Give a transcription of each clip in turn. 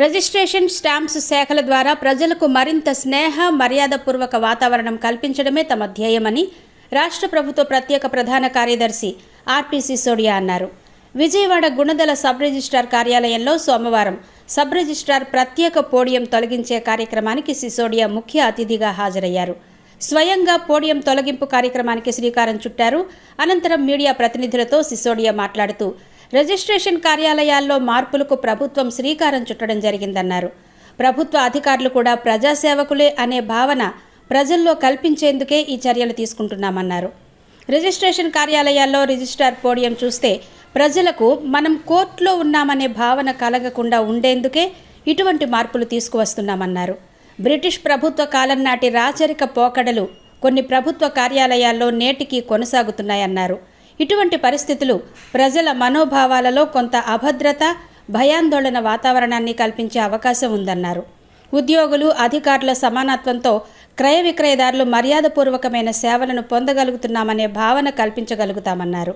Registration stamps శాఖల ద్వారా ప్రజలకు మరింత స్నేహ మర్యాదపూర్వక వాతావరణం కల్పించడమే తమ ధ్యేయమని రాష్ట్ర ప్రభుత్వ ప్రత్యేక ప్రధాన కార్యదర్శి ఆర్పి సిసోడియా అన్నారు. విజయవాడ గుణదల సబ్ రిజిస్ట్రార్ కార్యాలయంలో సోమవారం సబ్ రిజిస్ట్రార్ ప్రత్యేక పోడియం తొలగించే కార్యక్రమానికి సిసోడియా ముఖ్య అతిథిగా హాజరయ్యారు. స్వయంగా పోడియం తొలగింపు కార్యక్రమానికి శ్రీకారం చుట్టారు. అనంతరం మీడియా ప్రతినిధులతో సిసోడియా మాట్లాడుతూ రిజిస్ట్రేషన్ కార్యాలయాల్లో మార్పులకు ప్రభుత్వం శ్రీకారం చుట్టడం జరిగిందన్నారు. ప్రభుత్వ అధికారులు కూడా ప్రజాసేవకులే అనే భావన ప్రజల్లో కల్పించేందుకే ఈ చర్యలు తీసుకుంటున్నామన్నారు. రిజిస్ట్రేషన్ కార్యాలయాల్లో రిజిస్ట్రార్ పోడియం చూస్తే ప్రజలకు మనం కోర్టులో ఉన్నామనే భావన కలగకుండా ఉండేందుకే ఇటువంటి మార్పులు తీసుకువస్తున్నామన్నారు. బ్రిటిష్ ప్రభుత్వ కాలం నాటి రాచరిక పోకడలు కొన్ని ప్రభుత్వ కార్యాలయాల్లో నేటికి కొనసాగుతున్నాయన్నారు. ఇటువంటి పరిస్థితులు ప్రజల మనోభావాలలో కొంత అభద్రత భయాందోళన వాతావరణాన్ని కల్పించే అవకాశం ఉందన్నారు. ఉద్యోగులు అధికారుల సమానత్వంతో క్రయ విక్రయదారులు మర్యాదపూర్వకమైన సేవలను పొందగలుగుతున్నామనే భావన కల్పించగలుగుతామన్నారు.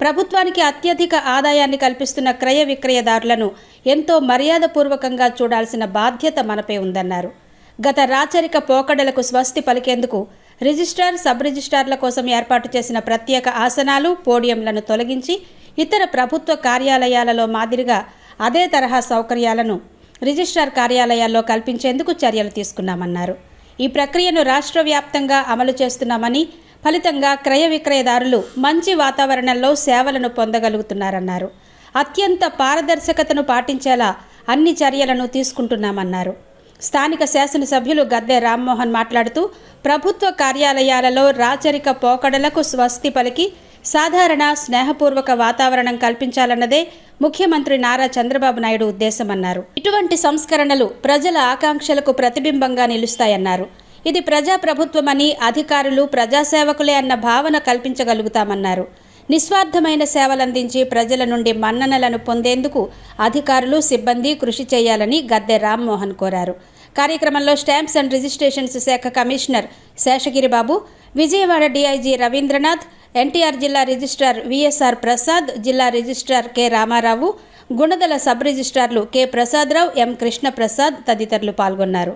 ప్రభుత్వానికి అత్యధిక ఆదాయాన్ని కల్పిస్తున్న క్రయ విక్రయదారులను ఎంతో మర్యాదపూర్వకంగా చూడాల్సిన బాధ్యత మనపై ఉందన్నారు. గత రాచరిక పోకడలకు స్వస్తి పలికేందుకు రిజిస్ట్రార్ సబ్ రిజిస్ట్రార్ల కోసం ఏర్పాటు చేసిన ప్రత్యేక ఆసనాలు పోడియంలను తొలగించి ఇతర ప్రభుత్వ కార్యాలయాలలో మాదిరిగా అదే తరహా సౌకర్యాలను రిజిస్ట్రార్ కార్యాలయాల్లో కల్పించేందుకు చర్యలు తీసుకున్నామన్నారు. ఈ ప్రక్రియను రాష్ట్ర వ్యాప్తంగా అమలు చేస్తున్నామని ఫలితంగా క్రయ విక్రయదారులు మంచి వాతావరణంలో సేవలను పొందగలుగుతున్నారన్నారు. అత్యంత పారదర్శకతను పాటించేలా అన్ని చర్యలను తీసుకుంటున్నామన్నారు. స్థానిక శాసనసభ్యులు గద్దె రామ్మోహన్ మాట్లాడుతూ ప్రభుత్వ కార్యాలయాలలో రాచరిక పోకడలకు స్వస్తి పలికి సాధారణ స్నేహపూర్వక వాతావరణం కల్పించాలన్నదే ముఖ్యమంత్రి నారా చంద్రబాబు నాయుడు ఉద్దేశమన్నారు. ఇటువంటి సంస్కరణలు ప్రజల ఆకాంక్షలకు ప్రతిబింబంగా నిలుస్తాయన్నారు. ఇది ప్రజాప్రభుత్వమని అధికారులు ప్రజాసేవకులే అన్న భావన కల్పించగలుగుతామన్నారు. నిస్వార్థమైన సేవలందించి ప్రజల నుండి మన్ననలను పొందేందుకు అధికారులు సిబ్బంది కృషి చేయాలని గద్దె రామ్మోహన్ కోరారు. కార్యక్రమంలో స్టాంప్స్ అండ్ రిజిస్ట్రేషన్స్ శాఖ కమిషనర్ శేషగిరిబాబు విజయవాడ డీఐజీ రవీంద్రనాథ్ ఎన్టీఆర్ జిల్లా రిజిస్ట్రార్ విఎస్ఆర్ ప్రసాద్ జిల్లా registrar K Ramarao Gunadala sub రిజిస్ట్రార్లు K Prasadarao M Krishnaprasad తదితరులు పాల్గొన్నారు.